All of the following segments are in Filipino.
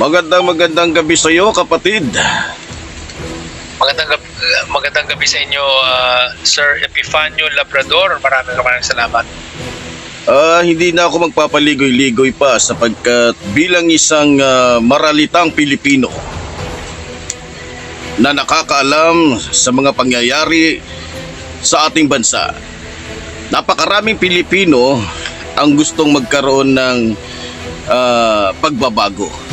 Magandang magandang gabi sa iyo, kapatid. Magandang gabi, magandang gabi sa inyo, ah, Sir Epifanio Labrador. Maraming maraming salamat. Ah, hindi na ako magpapaligoy-ligoy pa sapagkat bilang isang ah, maralitang Pilipino na nakakaalam sa mga pangyayari sa ating bansa. Napakaraming Pilipino ang gustong magkaroon ng ah, pagbabago.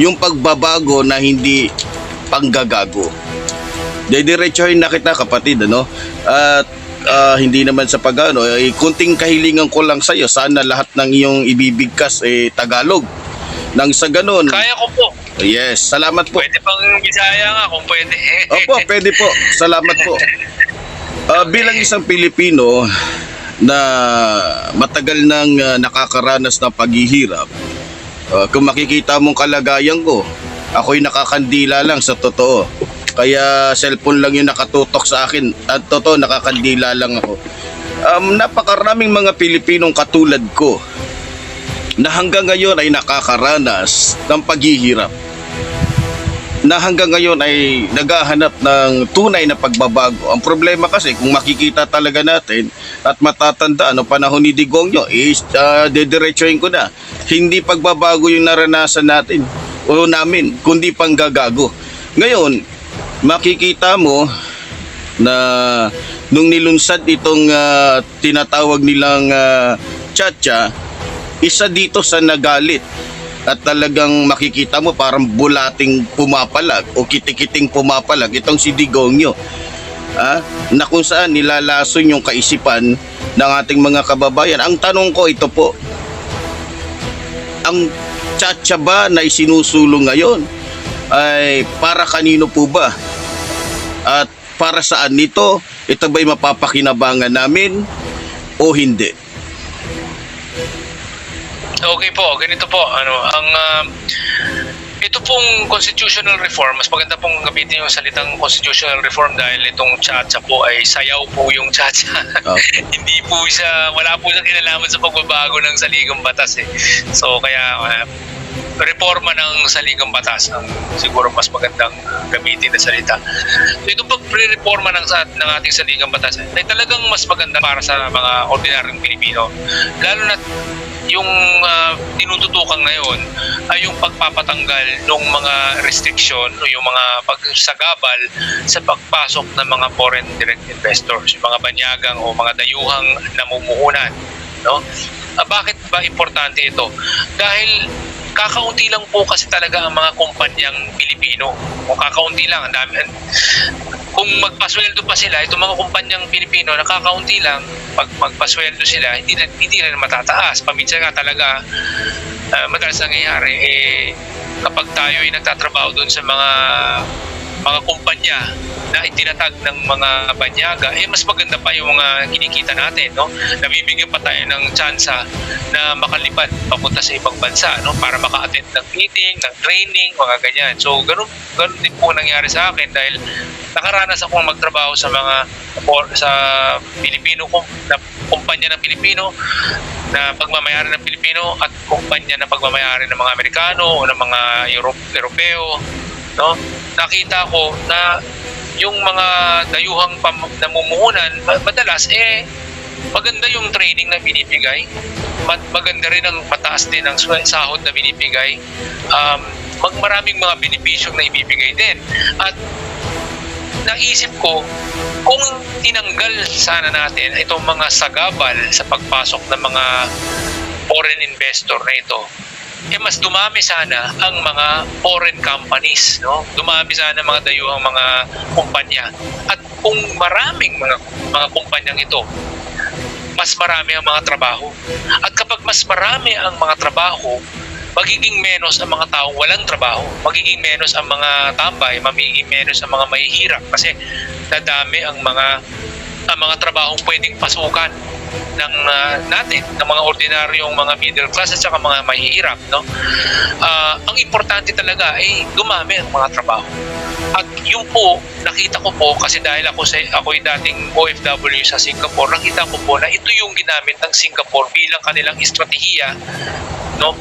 Yung pagbabago na hindi panggagago. Dediretsohin na kita kapatid ano. At ah, hindi naman sa pagano, eh, kunting kahilingan ko lang sa iyo. Sana lahat ng iyong ibibigkas eh Tagalog. Nang sa ganun, Kaya ko po. yes, salamat po. Pwede pang Bisaya nga kung pwede. Opo, pwede po. Salamat po. Ah, bilang isang Pilipino na matagal nang ah, nakakaranas ng paghihirap, ah, kung makikita mong kalagayan ko, ako'y nakakandila lang sa totoo. Kaya cellphone lang yung nakatutok sa akin. At totoo, nakakandila lang ako. Um, napakaraming mga Pilipinong katulad ko na hanggang ngayon ay nakakaranas ng paghihirap na hanggang ngayon ay naghahanap ng tunay na pagbabago. Ang problema kasi kung makikita talaga natin at matatanda ano panahon ni Digongyo is uh, dediretsuhin ko na. Hindi pagbabago yung naranasan natin o namin kundi panggagago. Ngayon, makikita mo na nung nilunsad itong ah, tinatawag nilang uh, chacha, isa dito sa nagalit at talagang makikita mo parang bulating pumapalag o kitikiting pumapalag itong si Digongyo ah, na kung saan nilalason yung kaisipan ng ating mga kababayan. Ang tanong ko ito po, ang tsatsya ba na isinusulong ngayon ay para kanino po ba? At para saan nito? Ito ba'y mapapakinabangan namin o hindi? Okay po, ganito po. Ano, ang ah, ito pong constitutional reform, mas maganda pong gamitin yung salitang constitutional reform dahil itong chacha po ay sayaw po yung chacha. Oh. Hindi po siya, wala po siyang kinalaman sa pagbabago ng saligang batas eh. So kaya ah, reforma ng saligang batas ang siguro mas magandang gamitin na salita. So itong pag-reforma ng, ng ating saligang batas ay talagang mas maganda para sa mga ordinaryong Pilipino. Lalo na yung ah, tinututukan ngayon ay yung pagpapatanggal ng mga restriction o yung mga pagsagabal sa pagpasok ng mga foreign direct investors, yung mga banyagang o mga dayuhang namumuhunan. No? Ah, bakit ba importante ito? Dahil kakaunti lang po kasi talaga ang mga kumpanyang Pilipino. Kung kakaunti lang, ang dami. Kung magpasweldo pa sila, itong mga kumpanyang Pilipino, nakakaunti lang, pag magpasweldo sila, hindi na, hindi na matataas. Paminsan nga talaga, ah, madalas nangyayari, eh, kapag tayo ay nagtatrabaho doon sa mga mga kumpanya na itinatag ng mga banyaga, eh mas maganda pa yung mga kinikita natin, no? Nabibigyan pa tayo ng tsansa na makalipad papunta sa ibang bansa, no? Para maka-attend ng meeting, ng training, mga ganyan. So, ganun, ganun din po nangyari sa akin dahil nakaranas akong magtrabaho sa mga or sa Pilipino na kumpanya ng Pilipino na pagmamayari ng Pilipino at kumpanya na pagmamayari ng mga Amerikano o ng mga Euro- Europeo no nakita ko na yung mga dayuhang namumuhunan ma- madalas eh maganda yung training na binibigay. Maganda rin ang mataas din ang sahod na binibigay. Um, mag maraming mga benepisyong na ibibigay din. At naisip ko kung tinanggal sana natin itong mga sagabal sa pagpasok ng mga foreign investor na ito eh mas dumami sana ang mga foreign companies, no? Dumami sana ang mga dayuhang mga kumpanya. At kung maraming mga mga kumpanyang ito, mas marami ang mga trabaho. At kapag mas marami ang mga trabaho, magiging menos ang mga taong walang trabaho. Magiging menos ang mga tambay, magiging menos ang mga mahihirap kasi dadami ang mga ang mga trabahong pwedeng pasukan ng ah, natin, ng mga ordinaryong mga middle class at saka mga mahihirap, no? Ah, ang importante talaga ay dumami ang mga trabaho. At yun po, nakita ko po kasi dahil ako sa ako'y dating OFW sa Singapore, nakita ko po na ito yung ginamit ng Singapore bilang kanilang estratehiya no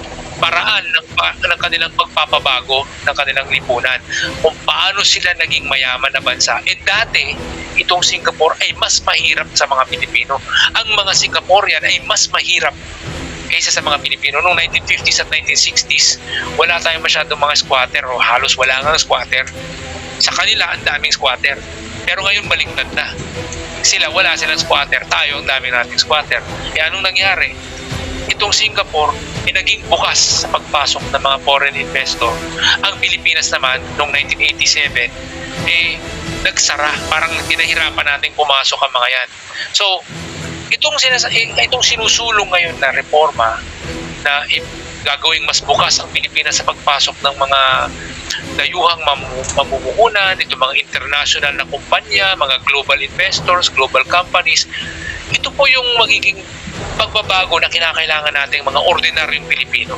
paraan ng, ng kanilang pagpapabago ng kanilang lipunan. Kung paano sila naging mayaman na bansa. Eh dati, itong Singapore ay mas mahirap sa mga Pilipino. Ang mga Singaporean ay mas mahirap kaysa sa mga Pilipino. Noong 1950s at 1960s, wala tayong masyadong mga squatter o halos wala nga squatter. Sa kanila, ang daming squatter. Pero ngayon, baliktad na. Sila, wala silang squatter. Tayo, ang daming nating squatter. E anong nangyari? Itong Singapore, ay naging bukas sa pagpasok ng mga foreign investor. Ang Pilipinas naman, noong 1987, eh, nagsara. Parang pinahirapan natin pumasok ang mga yan. So, itong, sinas- eh, itong sinusulong ngayon na reforma na gagawing mas bukas ang Pilipinas sa pagpasok ng mga dayuhang mamu- mamumuhunan, itong mga international na kumpanya, mga global investors, global companies. Ito po yung magiging pagbabago na kinakailangan nating mga ordinaryong Pilipino.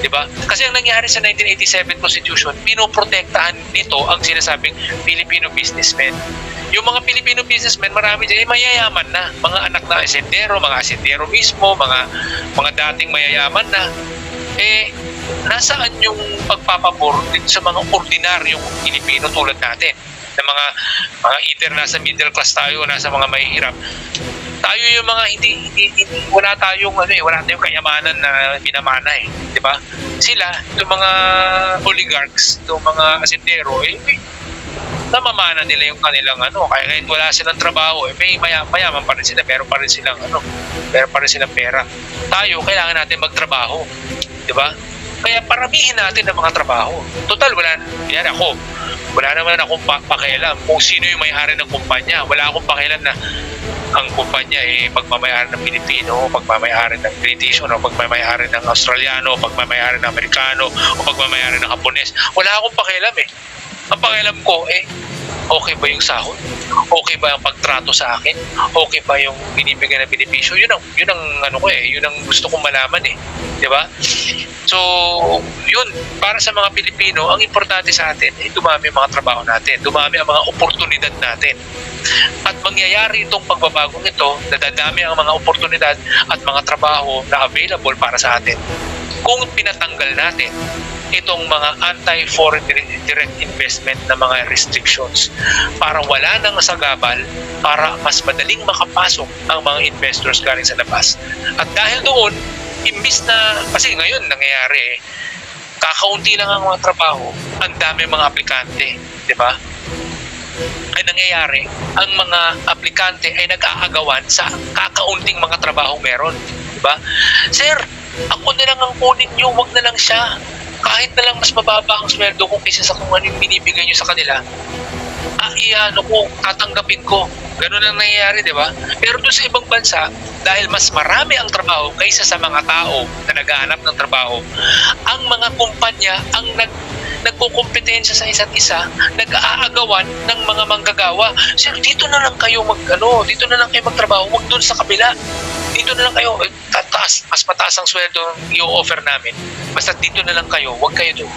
'Di ba? Kasi ang nangyari sa 1987 Constitution, pinoprotektahan nito ang sinasabing Filipino businessmen. Yung mga Filipino businessmen, marami dyan, eh, mayayaman na. Mga anak na asentero, mga asentero mismo, mga mga dating mayayaman na. Eh, nasaan yung pagpapabor dito sa mga ordinaryong Pilipino tulad natin? Na mga, mga either nasa middle class tayo, nasa mga mahihirap tayo yung mga hindi, hindi, hindi wala tayong ano eh, wala tayong kayamanan na minamana eh, di ba? Sila, itong mga oligarchs, itong mga asintero, eh, may, namamana nila yung kanilang ano, kaya kahit wala silang trabaho, eh, may maya, mayaman pa rin sila, meron pa rin silang ano, meron pa rin silang pera. Tayo, kailangan natin magtrabaho, di ba? Kaya paramihin natin ang mga trabaho. Total, wala, yan ako, wala naman akong pa- pakialam kung sino yung may-ari ng kumpanya. Wala akong pakialam na ang kumpanya ay pagmamayari ng Pilipino, pagmamayari ng British, o pagmamayari ng Australiano, pagmamayari ng Amerikano, o pagmamayari ng Hapones. Wala akong pakialam eh. Ang pakialam ko eh, okay ba yung sahod? Okay ba ang pagtrato sa akin? Okay ba yung binibigay na benepisyo? Yun ang, yun ang ano ko eh, yun ang gusto kong malaman eh. Di ba? So, yun, para sa mga Pilipino, ang importante sa atin ay dumami ang mga trabaho natin, dumami ang mga oportunidad natin. At mangyayari itong pagbabagong ito, nadadami ang mga oportunidad at mga trabaho na available para sa atin. Kung pinatanggal natin itong mga anti-foreign direct investment na mga restrictions para wala nang sagabal para mas madaling makapasok ang mga investors galing sa labas. At dahil doon, imbis na, kasi ngayon nangyayari eh, kakaunti lang ang mga trabaho, ang dami mga aplikante, di ba? ay nangyayari, ang mga aplikante ay nag-aagawan sa kakaunting mga trabaho meron. Di ba? Sir, ako na lang ang kunin nyo, wag na lang siya. Kahit na lang mas mababa ang sweldo ko kaysa sa kung ano yung binibigay nyo sa kanila, ah, iano ko, tatanggapin ko. Ganun ang nangyayari, di ba? Pero doon sa ibang bansa, dahil mas marami ang trabaho kaysa sa mga tao na naghahanap ng trabaho, ang mga kumpanya ang nag nagkukumpetensya sa isa't isa, nag-aagawan ng mga manggagawa. Sir, dito na lang kayo mag ano, dito na lang kayo magtrabaho, wag doon sa kabila. Dito na lang kayo, eh, tataas, mas mataas ang sweldo i-offer namin. Basta dito na lang kayo, wag kayo doon.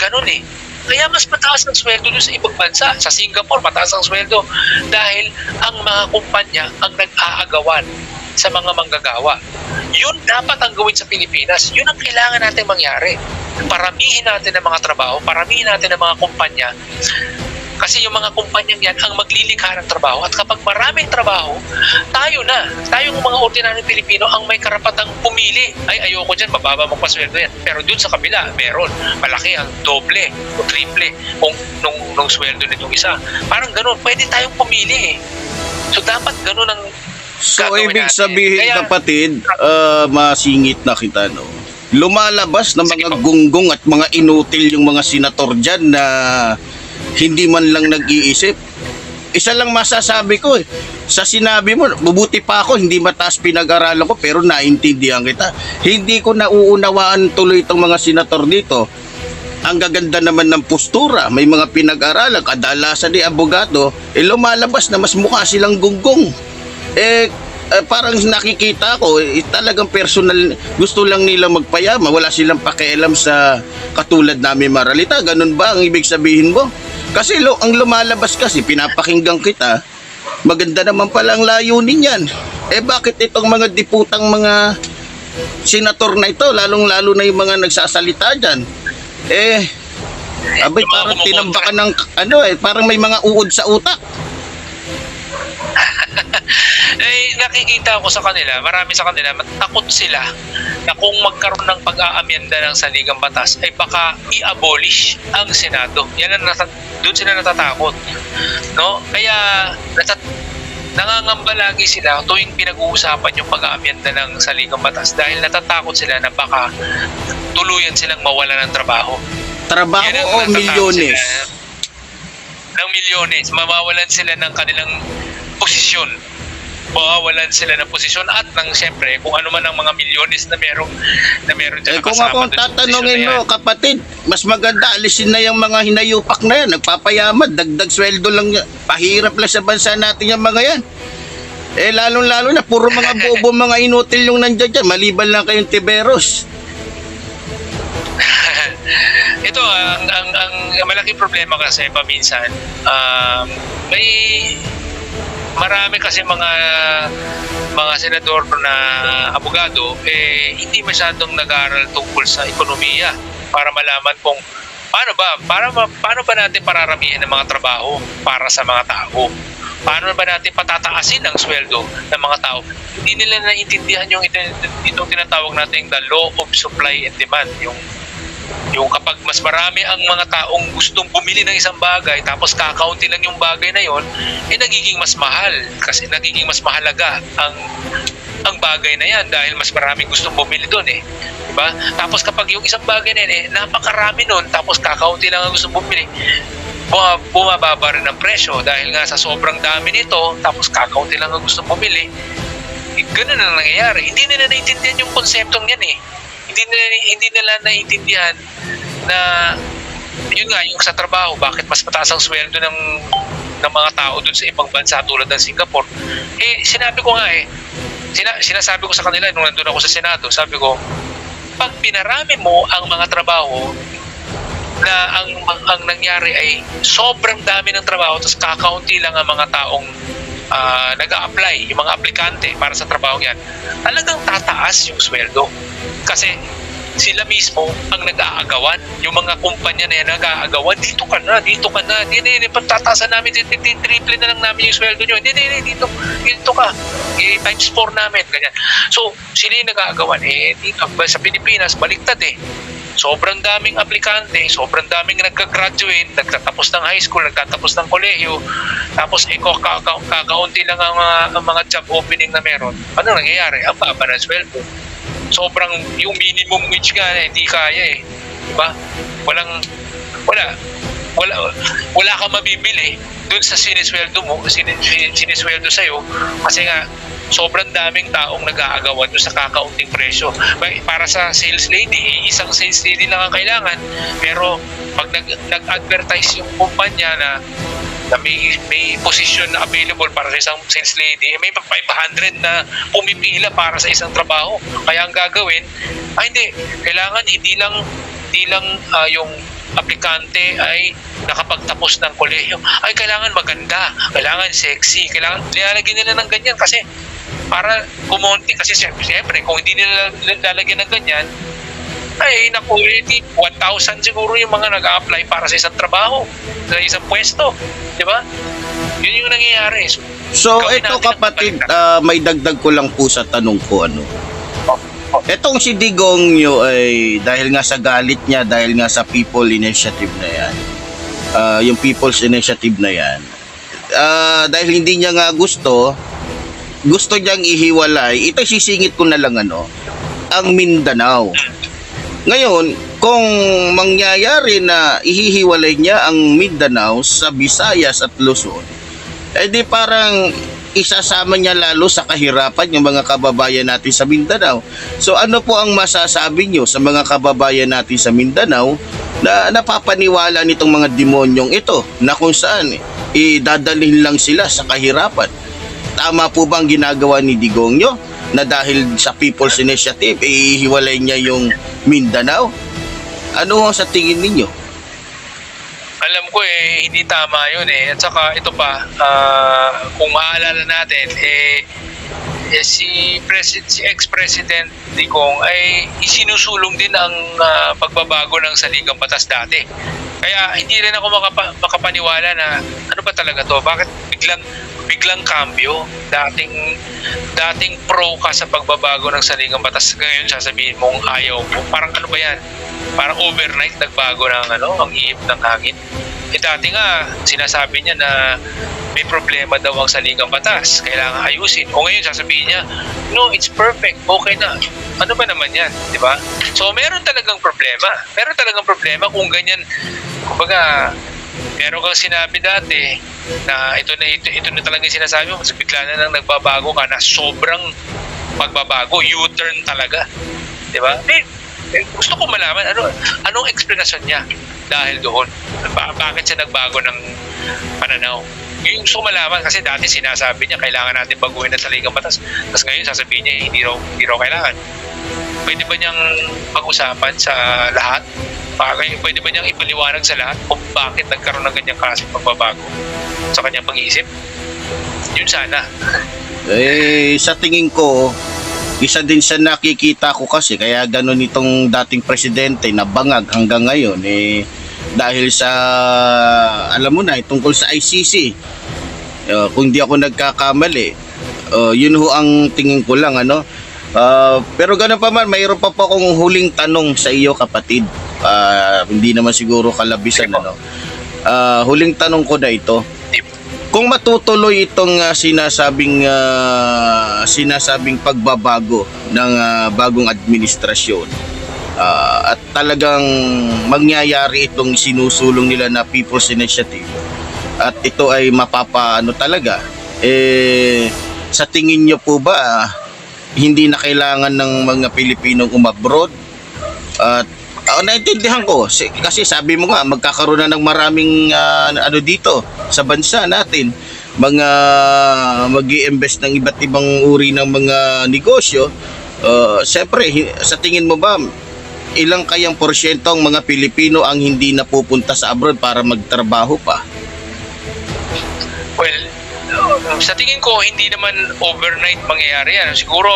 Ganun eh. Kaya mas mataas ang sweldo doon sa ibang bansa. Sa Singapore, mataas ang sweldo. Dahil ang mga kumpanya ang nag-aagawan sa mga manggagawa. Yun dapat ang gawin sa Pilipinas. Yun ang kailangan natin mangyari. Paramihin natin ang mga trabaho, paramihin natin ang mga kumpanya. Kasi yung mga kumpanyang yan ang maglilikha ng trabaho. At kapag maraming trabaho, tayo na, tayong mga ordinaryong Pilipino ang may karapatang pumili. Ay, ayoko dyan, mababa mo pa sweldo yan. Pero dun sa kabila, meron. Malaki ang doble o triple kung nung, nung sweldo nitong isa. Parang ganun, pwede tayong pumili eh. So dapat ganun ang So, ibig natin. sabihin, Kaya- kapatid, ah, masingit na kita, no? Lumalabas Sige mga gunggong at mga inutil yung mga senator dyan na hindi man lang nag-iisip. Isa lang masasabi ko eh. Sa sinabi mo, bubuti pa ako, hindi mataas pinag-aralan ko, pero naintindihan kita. Hindi ko nauunawaan tuloy itong mga senator dito. Ang gaganda naman ng postura, may mga pinag-aralan, kadalasan ni abogado, eh lumalabas na mas mukha silang gunggong. Eh, eh, parang nakikita ko, eh, talagang personal, gusto lang nila magpayama, wala silang pakialam sa katulad namin maralita. Ganun ba ang ibig sabihin mo? Kasi lo, ang lumalabas kasi, pinapakinggan kita, maganda naman pala ang layunin yan. Eh bakit itong mga diputang mga senator na ito, lalong-lalo na yung mga nagsasalita dyan. Eh, abay, parang tinambakan ng, ano eh, parang may mga uod sa utak. eh, nakikita ko sa kanila, marami sa kanila, takot sila na kung magkaroon ng pag-aamyenda ng saligang batas, ay baka i-abolish ang Senado. Yan ang nata- doon sila natatakot. No? Kaya, natat- nangangamba lagi sila tuwing pinag-uusapan yung pag-aamyenda ng saligang batas dahil natatakot sila na baka tuluyan silang mawala ng trabaho. Trabaho o milyones? sila. Ng milyones. Mawawalan sila ng kanilang posisyon. Mawawalan sila ng posisyon at ng siyempre kung ano man ang mga milyones na meron na meron Eh dyan kung kasama ako tatanungin mo, kapatid, mas maganda alisin na yung mga hinayupak na yan. Nagpapayaman, dagdag sweldo lang. Pahirap lang sa bansa natin yung mga yan. Eh lalong-lalo na, puro mga bobo, mga inutil yung nandiyan dyan. Maliban lang kayong tiberos. Ito ang, ang ang malaking problema kasi paminsan um, may marami kasi mga mga senador na abogado eh hindi masyadong nag-aaral tungkol sa ekonomiya para malaman kung paano ba para paano ba natin pararamihan ng mga trabaho para sa mga tao? Paano ba natin patataasin ang sweldo ng mga tao? Hindi nila naiintindihan yung ito, itong tinatawag natin the law of supply and demand yung yung kapag mas marami ang mga taong gustong bumili ng isang bagay tapos kakaunti lang yung bagay na yon eh nagiging mas mahal kasi nagiging mas mahalaga ang ang bagay na yan dahil mas maraming gustong bumili doon eh. Diba? Tapos kapag yung isang bagay na yan eh, napakarami nun tapos kakaunti lang ang gustong bumili, buma- bumababa rin ang presyo dahil nga sa sobrang dami nito tapos kakaunti lang ang gustong bumili, eh, ganun ang nangyayari. Hindi nila naiintindihan yung konseptong yan eh. Hindi nila, hindi nila naiintindihan na yun nga, yung sa trabaho, bakit mas mataas ang sweldo ng ng mga tao dun sa ibang bansa tulad ng Singapore. Eh, sinabi ko nga eh, sina, sinasabi ko sa kanila nung nandun ako sa Senado, sabi ko, pag pinarami mo ang mga trabaho na ang, ang, ang nangyari ay sobrang dami ng trabaho tapos kakaunti lang ang mga taong ah, nag-a-apply, yung mga aplikante para sa trabaho yan, talagang tataas yung sweldo. Kasi sila mismo ang nag-aagawan. Yung mga kumpanya na yan nag-aagawan, dito ka na, dito ka na. Hindi, hindi, pagtatasan namin, hindi, hindi, triple na lang namin yung sweldo nyo. Hindi, hindi, dito, dito ka. Eh, times 4 namin, ganyan. So, sila yung nag-aagawan. Eh, dito, sa Pilipinas, baliktad eh. Sobrang daming aplikante, sobrang daming nagka-graduate, nagtatapos ng high school, nagtatapos ng kolehiyo, tapos eh, kaka- kaka- kakaunti lang ang mga, ang mga job opening na meron. Ano nangyayari? Ang baba ng sweldo. Sobrang yung minimum wage nga eh, hindi kaya eh. Diba? Walang, wala, wala, wala kang mabibili dun sa sinisweldo mo, sin, sin- sinisweldo sa'yo, kasi nga, sobrang daming taong nag-aagawan doon sa kakaunting presyo. Para sa sales lady, eh, isang sales lady lang ang kailangan. Pero pag nag, nag-advertise yung kumpanya na na may, may position na available para sa isang sales lady, eh, may 500 na pumipila para sa isang trabaho. Kaya ang gagawin, ay hindi, kailangan hindi lang, hindi lang ah, yung aplikante ay nakapagtapos ng kolehiyo. Ay, kailangan maganda, kailangan sexy, kailangan, nilalagyan nila ng ganyan kasi para kumonti kasi syempre kung hindi nila lalagyan ng ganyan ay naku, eh, di 1,000 siguro yung mga nag-a-apply para sa isang trabaho, sa isang pwesto. Di ba? Yun yung nangyayari. So, So ito kapatid, ah, may dagdag ko lang po sa tanong ko ano. Etong si Digong nyo ay dahil nga sa galit niya, dahil nga sa People Initiative na yan, ah, yung People's Initiative na yan, ah, dahil hindi niya nga gusto, gusto niyang ihiwalay, ito sisingit ko na lang ano, ang Mindanao. Ngayon, kung mangyayari na ihihiwalay niya ang Mindanao sa Visayas at Luzon, eh di parang isasama niya lalo sa kahirapan yung mga kababayan natin sa Mindanao. So ano po ang masasabi niyo sa mga kababayan natin sa Mindanao na napapaniwala nitong mga demonyong ito na kung saan idadalhin lang sila sa kahirapan? Tama po ba ang ginagawa ni Digongyo na dahil sa People's Initiative, ihiwalay niya yung Mindanao? Ano ang sa tingin ninyo? Alam ko eh, hindi tama yun eh. At saka ito pa, ah, kung maalala natin, eh, eh, si, President, si ex-president Digong ay isinusulong din ang ah, pagbabago ng saligang batas dati. Kaya hindi rin ako makapa, makapaniwala na ano ba talaga to? Bakit biglang biglang kambyo? Dating dating pro ka sa pagbabago ng saligang batas ngayon sasabihin mong ayaw mo. Parang ano ba yan? Parang overnight nagbago ng ano, ang ihip ng hangin. Eh dati nga, sinasabi niya na may problema daw ang saligang batas. Kailangan ayusin. O ngayon sasabihin niya, no, it's perfect. Okay na. Ano ba naman yan? Di ba? So, meron talagang problema. Meron talagang problema kung ganyan. Kumbaga, meron kang sinabi dati na ito na ito, ito na talaga yung sinasabi mo. Bigla na lang nagbabago ka na sobrang pagbabago. U-turn talaga. Di ba? Eh, gusto ko malaman ano anong explanation niya dahil doon. Ba- bakit siya nagbago ng pananaw? Yung gusto ko malaman kasi dati sinasabi niya kailangan natin baguhin ang saligang batas. Tapos ngayon sasabihin niya hindi raw, hindi raw kailangan. Pwede ba niyang pag-usapan sa lahat? Bagay, pwede ba niyang ipaliwanag sa lahat kung bakit nagkaroon ng ganyang klaseng pagbabago sa kanyang pag-iisip? Yun sana. Eh, sa tingin ko, isa din sa nakikita ko kasi kaya ganun itong dating presidente na bangag hanggang ngayon eh dahil sa alam mo na eh, tungkol sa ICC uh, kung di ako nagkakamali uh, yun ho ang tingin ko lang ano Uh, pero ganun pa man mayroon pa po akong huling tanong sa iyo kapatid Uh, hindi naman siguro kalabisan ano. Uh, huling tanong ko na ito. Kung matutuloy itong ah, sinasabing ah, sinasabing pagbabago ng ah, bagong administrasyon ah, at talagang mangyayari itong sinusulong nila na People's Initiative at ito ay mapapaano talaga eh sa tingin nyo po ba ah, hindi na kailangan ng mga Pilipinong umabroad at Oh, naintindihan ko. Si- kasi sabi mo nga magkakaroon na ng maraming ah, ano dito sa bansa natin. Mga mag invest ng iba't ibang uri ng mga negosyo. Uh, siyempre sa tingin mo ba ilang kayang porsyento ang mga Pilipino ang hindi napupunta sa abroad para magtrabaho pa? uh, sa tingin ko, hindi naman overnight mangyayari yan. Siguro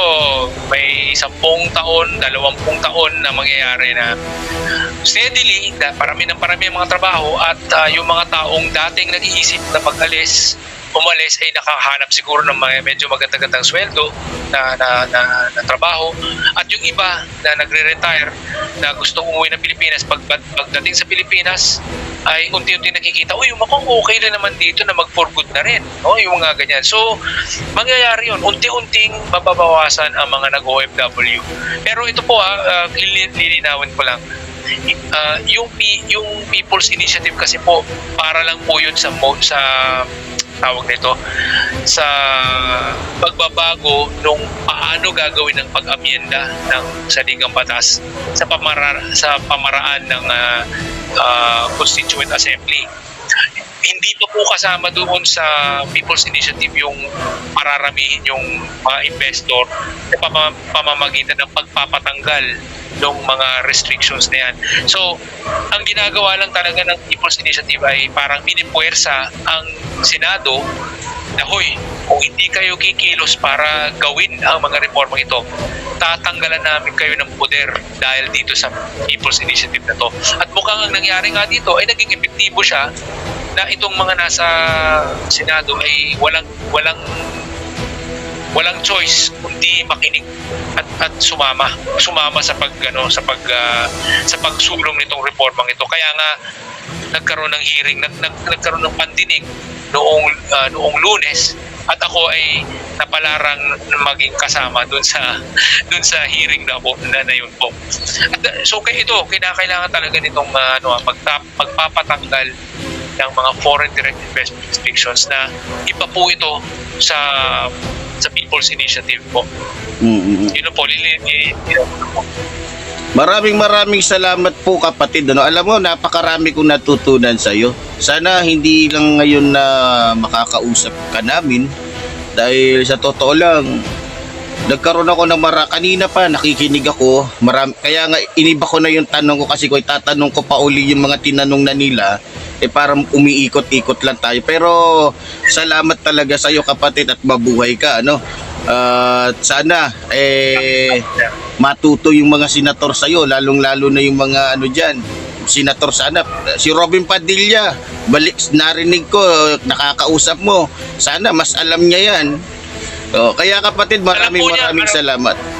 may sampung taon, dalawampung taon na mangyayari na steadily, parami ng parami ang mga trabaho at uh, yung mga taong dating nag-iisip na mag-alis, umalis ay nakakahanap siguro ng mga medyo maganda-gandang sweldo na, na, na, na trabaho. At yung iba na nagre-retire na gustong umuwi ng Pilipinas pag, pag pagdating sa Pilipinas ay unti-unti nakikita uy mukhang okay na naman dito na mag for good na rin no? yung mga ganyan. So mangyayari yun. Unti-unting mababawasan ang mga nag-OFW pero ito po ah, uh, lilinawin ko lang Ah, yung yung People's Initiative kasi po para lang po yun sa sa tawag nito sa pagbabago nung paano gagawin ng pag-amyenda ng saligang batas sa pamara sa pamaraan ng ah, ah, Constituent Assembly. Hindi pa po kasama doon sa People's Initiative yung pararamihin yung mga investor sa pama- pamamagitan ng pagpapatanggal ng mga restrictions na yan. So, ang ginagawa lang talaga ng People's Initiative ay parang pinipuwersa ang Senado na hoy, kung hindi kayo kikilos para gawin ang mga reformang ito, tatanggalan namin kayo ng poder dahil dito sa People's Initiative na to. At mukhang ang nangyari nga dito ay naging epektibo siya na itong mga nasa Senado ay walang walang walang choice kundi makinig at at sumama sumama sa pag ano, sa pag ah, sa pagsulong nitong reformang ito kaya nga nagkaroon ng hearing nag, nag, nagkaroon ng pandinig noong ah, noong Lunes at ako ay napalarang maging kasama doon sa doon sa hearing na po na, na yun po. At, so kaya ito kinakailangan talaga nitong ah, ano pagtap, pagpapatanggal ng mga foreign direct investment restrictions na iba po ito sa sa People's Initiative po. Mm-mm. Yun po. Maraming maraming salamat po kapatid. Ano, alam mo, napakarami kong natutunan sa iyo. Sana hindi lang ngayon na makakausap ka namin dahil sa totoo lang nagkaroon ako ng mara kanina pa nakikinig ako maram kaya nga iniba ko na yung tanong ko kasi ko itatanong ko pa uli yung mga tinanong na nila eh parang umiikot-ikot lang tayo. Pero salamat talaga sa iyo kapatid at mabuhay ka ano? At sana eh matuto yung mga senator sa lalong-lalo na yung mga ano diyan. Senator sana si Robin Padilla balik narinig ko nakakausap mo. Sana mas alam niya yan. Oh, kaya kapatid maraming maraming salamat